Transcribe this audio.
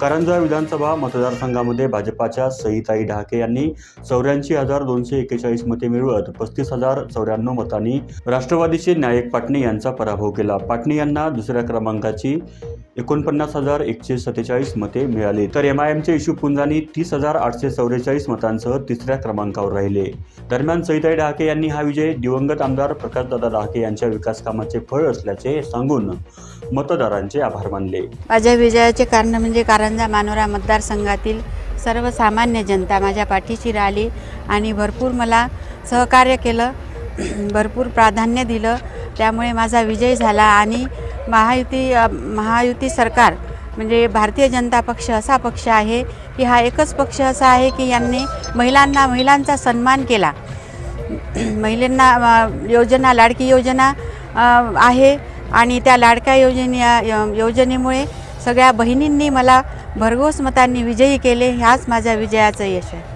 कारंजा विधानसभा मतदारसंघामध्ये भाजपाच्या सईताई ढाके यांनी चौऱ्याऐंशी हजार दोनशे एक्केचाळीस मते मिळवत पस्तीस हजार चौऱ्याण्णव मतांनी राष्ट्रवादीचे नायक पाटणे यांचा पराभव केला. पाटणे यांना दुसऱ्या क्रमांकाची एकोणपन्नास हजार एकशे सत्तेचाळीस मते मिळाली. तर एम आय एमचे इशू पुंजानी तीस हजार आठशे चौवेचाळीस मतांसह तिसऱ्या क्रमांकावर राहिले. दरम्यान सईताई डहाके यांनी हा विजय दिवंगत आमदार प्रकाशदादा डहाके यांच्या विकास कामाचे फळ असल्याचे सांगून मतदारांचे आभार मानले. माझ्या विजयाचे कारण म्हणजे कारंजा मानोरा मतदारसंघातील सर्वसामान्य जनता माझ्या पाठीशी राहिली आणि भरपूर मला सहकार्य केलं भरपूर प्राधान्य दिलं. त्यामुळे माझा विजय झाला आणि महायुती महायुती सरकार म्हणजे भारतीय जनता पक्ष असा पक्ष आहे की हा एकच पक्ष असा आहे की यांनी महिलांना महिलांचा सन्मान केला. महिलांना योजना लाडकी योजना आहे. आणि त्या लाडक्या योजने य- योजनेमुळे सगळ्या बहिणींनी मला भरघोस मतांनी विजयी केले ह्याच माझ्या विजयाचं यश आहे.